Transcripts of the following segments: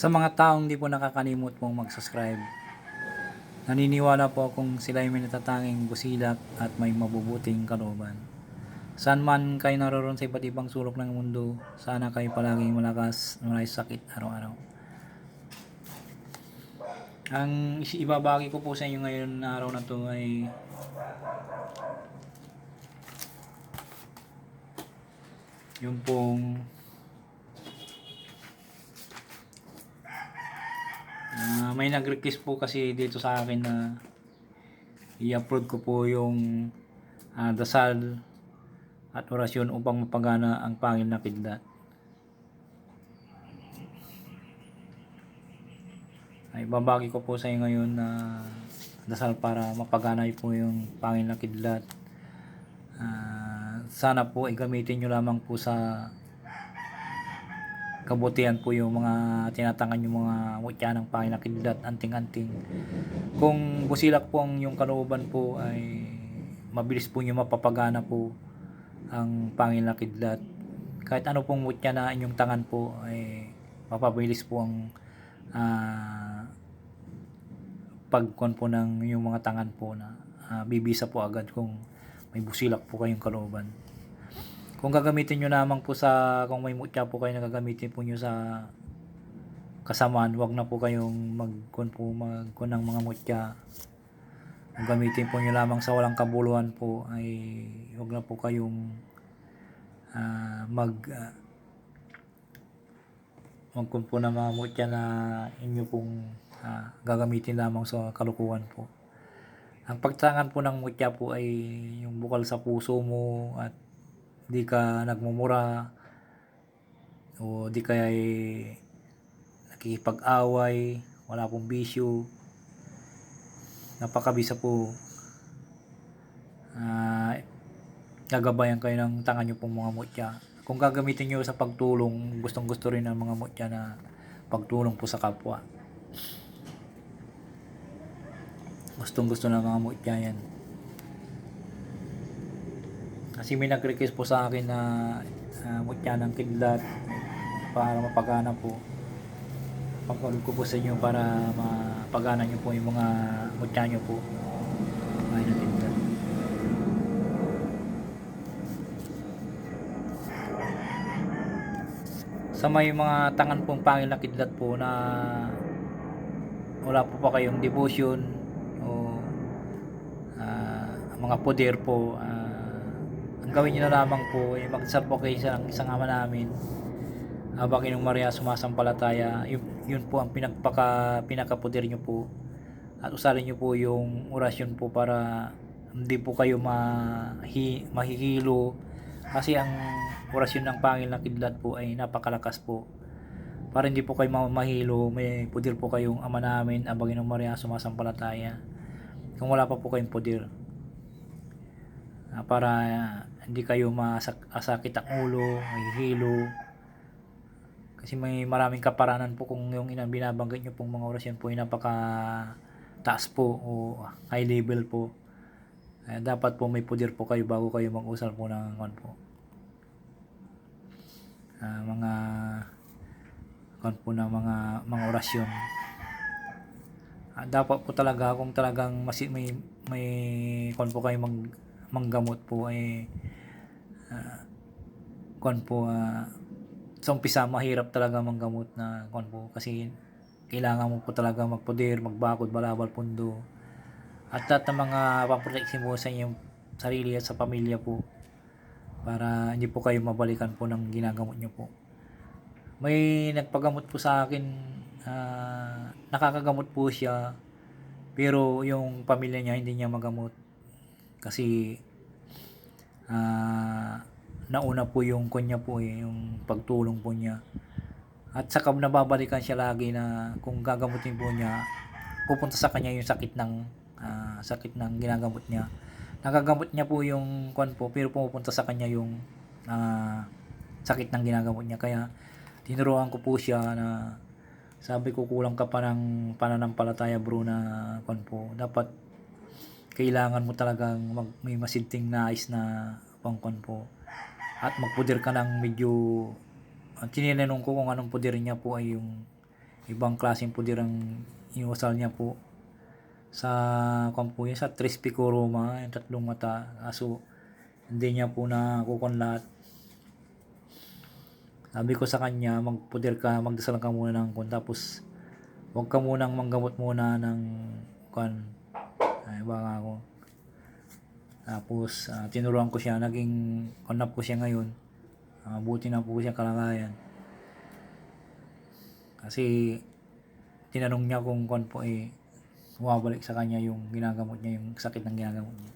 Sa mga taong di po nakakalimot pong mag-subscribe, naniniwala po akong sila ay may natatanging busilak at may mabubuting kalooban. Saan man kayo naroon sa iba't ibang sulok ng mundo, sana kayo palaging malakas, wala sakit araw-araw. Ang ibabagi ko po sa inyo ngayon na araw na to ay yung pong Ah, may nag-request po kasi dito sa akin na i-upload ko po yung ah, dasal at orasyon upang mapagana ang pangil na kidlat. Ay babagi ko po sa inyo ngayon na dasal para mapagana po yung pangil na kidlat. Ah, sana po ay gamitin nyo lamang po sa kabutihan po yung mga tinatangan yung mga mutya ng pangil na kidlat, anting-anting. Kung busilak po ang yung kalooban po ay mabilis po nyo mapapagana po ang pangil na kidlat. Kahit ano pong mutya na inyong tangan po ay mapabilis po ang ah, pagkon po ng yung mga tangan po na ah, bibisa po agad kung may busilak po kayong kalooban. Kung gagamitin nyo naman po sa, kung may mutya po kayo na gagamitin po nyo sa kasamaan, wag na po kayong magkon po magkon ng mga mutya. Kung gamitin po nyo lamang sa walang kabuluhan po ay wag na po kayong ah, mag uh, magkon po ng mga mutya na inyo pong ah, gagamitin lamang sa kalukuhan po. Ang pagtangan po ng mutya po ay yung bukal sa puso mo at di ka nagmumura o di kaya ay nakikipag-away, wala pong bisyo. Napakabisa po. Ah, gagabayan kayo ng tangan nyo pong mga mutya. Kung gagamitin nyo sa pagtulong, gustong gusto rin ng mga mutya na pagtulong po sa kapwa. Gustong gusto ng mga mutya yan. Kasi may nag-request po sa akin na uh, mutya ng kidlat para mapagana po. Pagkaroon ko po sa inyo para mapagana nyo po yung mga mutya nyo po. Ay na kidlat. Sa may mga tangan pong pangil na kidlat po na wala po pa kayong devotion o ah, mga poder po ah, ang gawin nyo na lamang po ay po kayo sa isang ama namin. Habang Inong Maria sumasampalataya yun, yun po ang pinagpaka, pinakapoder nyo po. At usalin nyo po yung orasyon po para hindi po kayo mahi, mahihilo. Kasi ang orasyon ng pangil na kidlat po ay napakalakas po. Para hindi po kayo ma- mahilo may pudir po kayong ama namin abang Inong Maria sumasampalataya. Kung wala pa po kayong pudir Ah, para hindi kayo masakit ang ulo, mahihilo. Kasi may maraming kaparanan po kung yung inang binabanggit nyo pong mga orasyon po ay napaka taas po o high level po. Eh, dapat po may pudir po kayo bago kayo mag-usal po ng ano po. Ah, mga kan po ng mga mga orasyon. Ah, dapat po talaga kung talagang masi, may may kon po kayo mag manggamot po ay uh, kon po uh, sa umpisa mahirap talaga manggamot na kon po kasi kailangan mo po talaga magpoder, magbakod, balabal, pundo. At lahat ng mga paproteksi mo sa inyong sarili at sa pamilya po para hindi po kayo mabalikan po ng ginagamot nyo po. May nagpagamot po sa akin uh, nakakagamot po siya pero yung pamilya niya hindi niya magamot kasi ah nauna po yung kanya po eh, yung pagtulong po niya. At saka nababalikan siya lagi na kung gagamutin po niya, pupunta sa kanya yung sakit ng ah, sakit ng ginagamot niya. Nagagamot niya po yung kwan po, pero pumupunta sa kanya yung ah, sakit ng ginagamot niya. Kaya tinuruan ko po siya na sabi ko kulang ka pa ng pananampalataya bro na kwan po. Dapat kailangan mo talagang mag, may masinting nais na pangkon po. At magpudir ka ng medyo uh, tininanong ko kung anong pudir niya po ay yung ibang klaseng puder ang inuusal niya po sa yun, sa Trispico Roma, yung tatlong mata. Kaso, hindi niya po na lahat. Sabi ko sa kanya, magpuder ka, magdasal ka muna ng kun, tapos huwag ka munang manggamot muna ng kun. Ay, baka ako. Tapos, ah, tinuruan ko siya, naging kunap ko siya ngayon. Ah, buti na po siya kalagayan. Kasi, tinanong niya kung kun po eh, bumabalik sa kanya yung ginagamot niya, yung sakit ng ginagamot niya.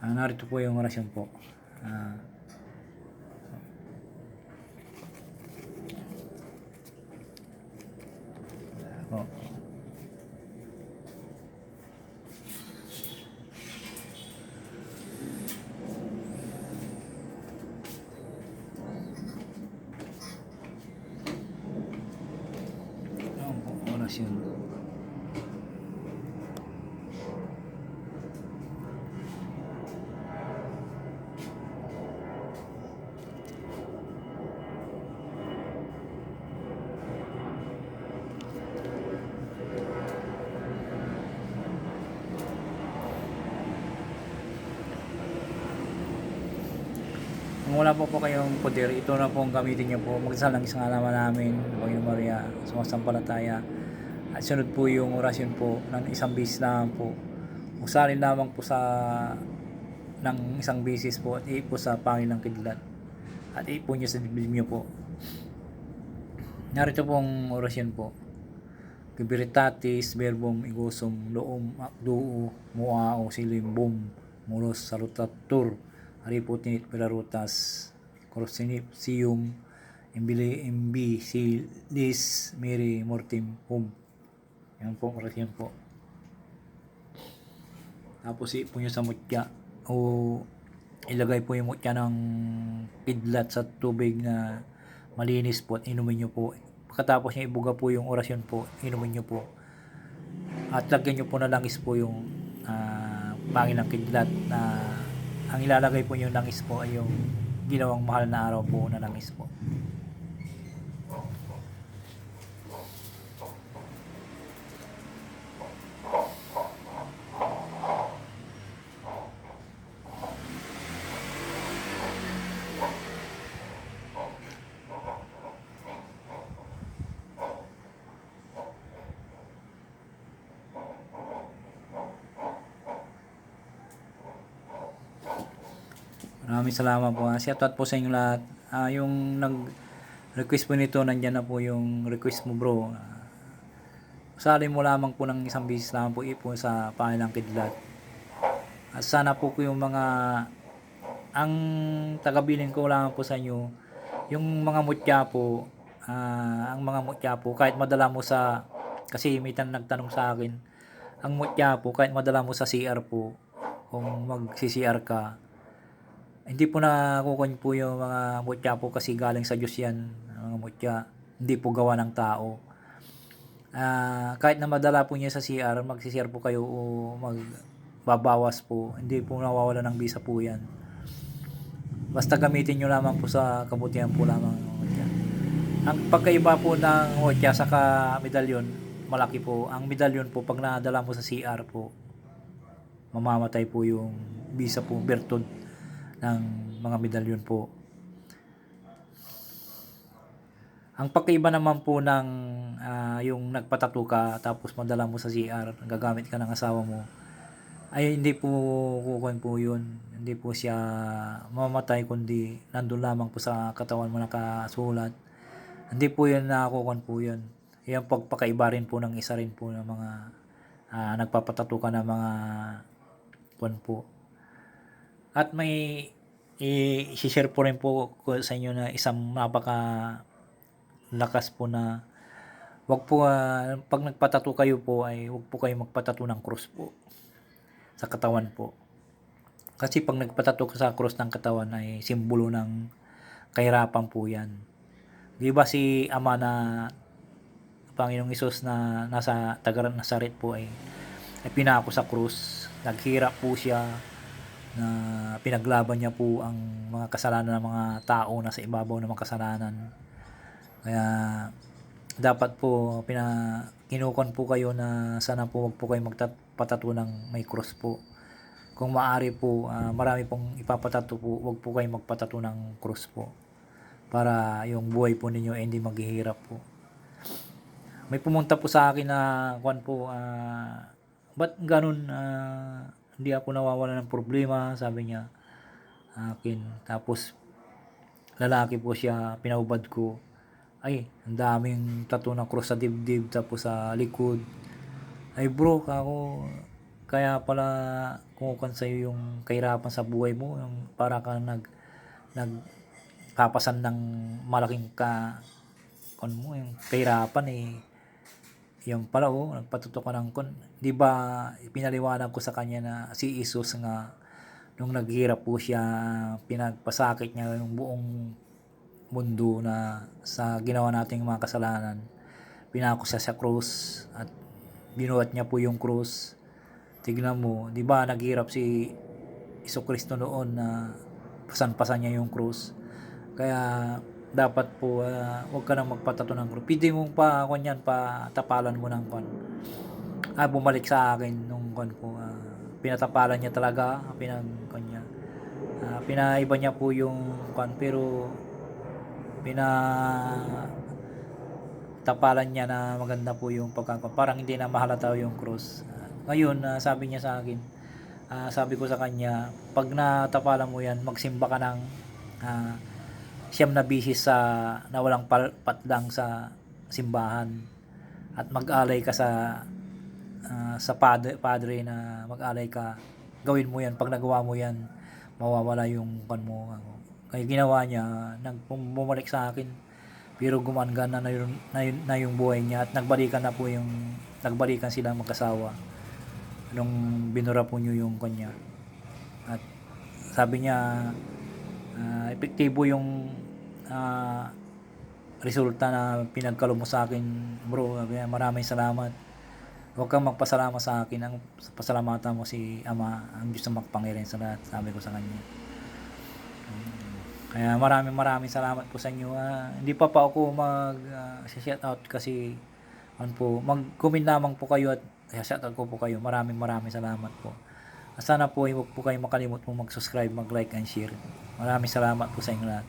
Ah, narito po yung orasyon po. Ah, po. Orasyon. Kung wala po po kayong poder, ito na po ang gamitin niyo po. Magdasal ng isang alaman namin, Panginoon Maria, sumasampalataya. At sunod po yung orasyon po ng isang bisis lang po. Usalin lamang po sa ng isang bisis po at ipo sa pangin ng kidlat. At ipo niyo sa dibdib niyo po. Narito pong orasyon po. Kibiritatis, verbum, igosum, loom, akduu, muao, silimbum, mulos, salutatur, hariputinit, pirarutas, korsinip, siyum, imbili, imbi, silis, miri, mortim, hum. Yan po, orasyon po. Tapos ipo nyo sa mutya o ilagay po yung mutya ng kidlat sa tubig na malinis po at inumin nyo po. Pagkatapos nyo ibuga po yung orasyon po, inumin nyo po. At lagyan nyo po na langis po yung ah, pangin ng kidlat na ang ilalagay po yung langis po ay yung ginawang mahal na araw po na langis po. Maraming salamat po. Ah, Shout out po sa inyo lahat. Ah, yung nag-request po nito, nandyan na po yung request mo bro. Ah, Usali mo lamang po ng isang bisis lamang po ipo sa Pangilang Kidlat. At sana po ko yung mga ang tagabilin ko lang po sa inyo yung mga mutya po ah, ang mga mutya po kahit madala mo sa kasi may tan nagtanong sa akin ang mutya po kahit madala mo sa CR po kung mag-CR ka hindi po nakukuha po yung mga mutya po kasi galing sa Diyos yan mga mutya. Hindi po gawa ng tao. Ah, kahit na madala po niya sa CR mag-CR po kayo o magbabawas po. Hindi po nawawala ng visa po yan. Basta gamitin nyo lamang po sa kabutihan po lamang ng mutya. Ang pagkaiba po ng mutya saka medalyon malaki po. Ang medalyon po pag nadala mo sa CR po mamamatay po yung visa po bertod ng mga medalyon po. Ang pagkaiba naman po ng ah, yung nagpatato ka tapos madala mo sa CR, gagamit ka ng asawa mo, ay hindi po kukuhan po yun. Hindi po siya mamamatay kundi nandun lamang po sa katawan mo nakasulat. Hindi po yun nakukuhan po yun. Yan pagpakaiba rin po ng isa rin po ng mga ah, nagpapatato ka ng mga kuhan po. At may i-share po rin po ko sa inyo na isang napaka lakas po na wag po ah, pag nagpatato kayo po ay wag po kayo magpatato ng cross po sa katawan po. Kasi pag nagpatato ka sa cross ng katawan ay simbolo ng kahirapan po yan. Di ba si Ama na Panginoong Isus na nasa Tagaran Nazaret po ay, ay pinako sa krus. Naghirap po siya na pinaglaban niya po ang mga kasalanan ng mga tao na sa ibabaw ng mga kasalanan. Kaya dapat po pina kinukon po kayo na sana po wag po kayo magpatato ng may cross po. Kung maaari po, ah, marami pong ipapatato po, wag po kayo magpatato ng cross po. Para yung buhay po ninyo hindi maghihirap po. May pumunta po sa akin na kwan po, ah, ba't ganun, ah, hindi ako nawawala ng problema, sabi niya akin. Tapos, lalaki po siya, pinaubad ko. Ay, ang daming tattoo na cross sa dibdib, tapos sa likod. Ay bro, ako, kaya pala kumukan sa'yo yung kahirapan sa buhay mo, yung para ka nag, nagpapasan ng malaking ka, kon mo, yung kahirapan eh, yung pala oh, nagpatuto ka ng kon. Di ba, pinaliwanag ko sa kanya na si Isus nga, nung naghirap po siya, pinagpasakit niya yung buong mundo na sa ginawa nating mga kasalanan. Pinako siya sa krus at binuhat niya po yung krus. Tignan mo, di ba naghirap si Iso Kristo noon na pasan-pasan niya yung krus. Kaya dapat po ah, huwag ka nang magpatato ng krus. Pwede mo pa kanyan pa tapalan mo ng kon. Ah, bumalik sa akin nung kon ko. ah, pinatapalan niya talaga, pinag kon niya. Ah, pinaiba niya po yung kon pero pina tapalan niya na maganda po yung pagkakon. Parang hindi na mahalata yung cross. Ah, ngayon, ah, sabi niya sa akin, ah, sabi ko sa kanya, pag natapalan mo yan, magsimba ka ng ah, siyam na bihis sa na walang pal- patlang sa simbahan. At mag-alay ka sa ah, sa padre, padre na mag-alay ka. Gawin mo yan. Pag nagawa mo yan mawawala yung kan mo. Ano. kaya ginawa niya nag bumalik sa akin. Pero gumanggan na na yung, na, yung, na yung buhay niya. At nagbalikan na po yung nagbalikan sila magkasawa nung binura po niyo yung kanya at sabi niya ah, epektibo yung ah, resulta na pinagkalo mo sa akin bro maraming salamat huwag kang magpasalamat sa akin ang pasalamatan mo si Ama ang Diyos na magpangyarihan sa lahat sabi ko sa kanya kaya maraming maraming salamat po sa inyo. Ah, hindi pa pa ako mag ah, shout out kasi ano po, mag-comment lamang po kayo at shout out ko po kayo. Maraming maraming salamat po. Sana po huwag po kayo makalimot po mag-subscribe, mag-like and share. Maraming salamat po sa inyo lahat.